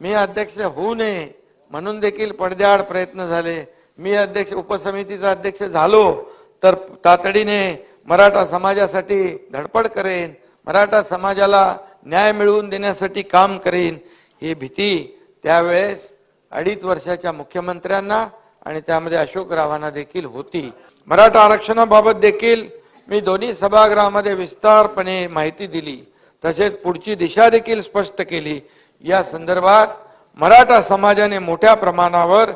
मी अध्यक्ष होऊ नये म्हणून देखील पडद्याआड प्रयत्न झाले. मी अध्यक्ष उपसमितीचा अध्यक्ष झालो तर तातडीने मराठा समाजासाठी धडपड करेन मराठा समाजाला न्याय मिळवून देण्यासाठी काम करेन ही भीती त्यावेळेस अडीच वर्षाच्या मुख्यमंत्र्यांना आणि त्यामध्ये अशोक रावांना देखील होती. मराठा आरक्षणाबाबत देखील मी दोन्ही सभागृहामध्ये विस्तारपणे माहिती दिली. तसेच पुढची दिशा देखील स्पष्ट केली. या संदर्भात मराठा समाजाने मोठ्या प्रमाणावर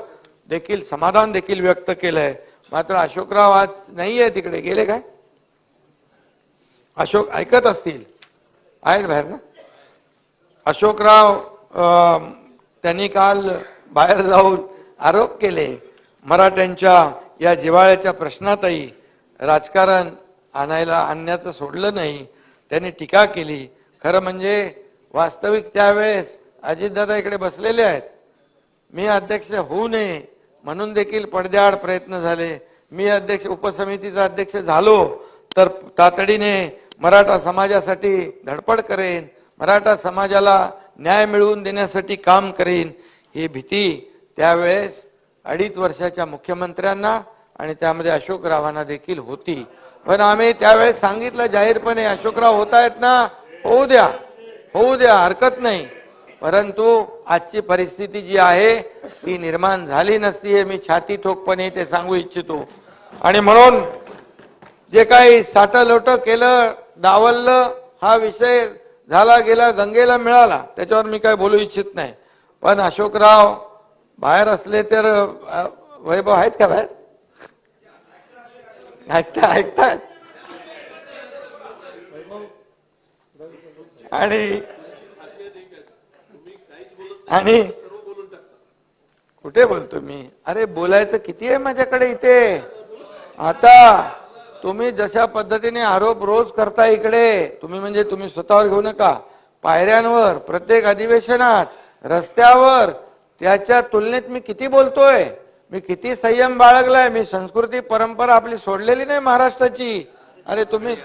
देखील समाधान देखील व्यक्त केलंय. मात्र अशोकराव आज नाही आहे तिकडे. गेले काय? अशोक ऐकत असतील. आहेत बाहेर ना? अशोकराव त्यांनी काल बाहेर जाऊन आरोप केले. मराठ्यांच्या या जिवाळ्याच्या प्रश्नातही राजकारण आणायला आणण्याचं सोडलं नाही. त्यांनी टीका केली. खरं म्हणजे वास्तविक त्यावेळेस अजितदादा इकडे बसलेले आहेत. मी अध्यक्ष होऊ नये म्हणून देखील पडद्याआड प्रयत्न झाले. मी अध्यक्ष उपसमितीचा अध्यक्ष झालो तर तातडीने मराठा समाजासाठी धडपड करेन मराठा समाजाला न्याय मिळवून देण्यासाठी काम करेन ही भीती त्यावेळेस अडीच वर्षाच्या मुख्यमंत्र्यांना आणि त्यामध्ये अशोकरावांना देखील होती. पण आम्ही त्यावेळेस सांगितलं जाहीरपणे अशोकराव होत आहेत ना? होऊ द्या. होऊ द्या हरकत नाही. परंतु आजची परिस्थिती जी आहे ती निर्माण झाली नसती हे मी छाती ठोकपणे ते सांगू इच्छितो. आणि म्हणून जे काही साठलोट केलं डावललं हा विषय झाला गेला गंगेला मिळाला त्याच्यावर मी काय बोलू इच्छित नाही. पण अशोकराव बाहेर असले तर वैभव आहेत का बाहेर? ऐकता ऐकतायत आणि आणि कुठे बोलतो मी? अरे बोलायचं किती आहे माझ्याकडे इथे? आता तुम्ही जशा पद्धतीने आरोप रोज करता इकडे तुम्ही म्हणजे तुम्ही स्वतःवर घेऊ नका. पायऱ्यांवर प्रत्येक अधिवेशनात रस्त्यावर त्याच्या तुलनेत मी किती बोलतोय? मी किती संयम बाळगलाय? मी संस्कृती परंपरा आपली सोडलेली नाही महाराष्ट्राची. अरे तुम्ही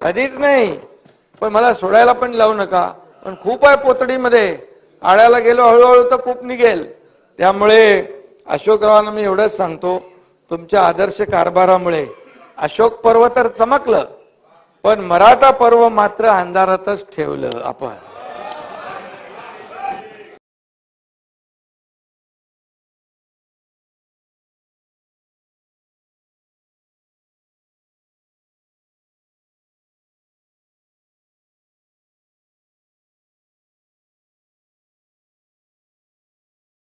कधीच नाही. पण मला सोडायला पण लावू नका. पण खूप आहे पोतडीमध्ये. आळ्याला गेलो हळूहळू तर खूप निघेल. त्यामुळे अशोकरावांना मी एवढंच सांगतो तुमच्या आदर्श कारभारामुळे. अशोक पर्व तर चमकलं पण मराठा पर्व मात्र अंधारातच ठेवलं आपण.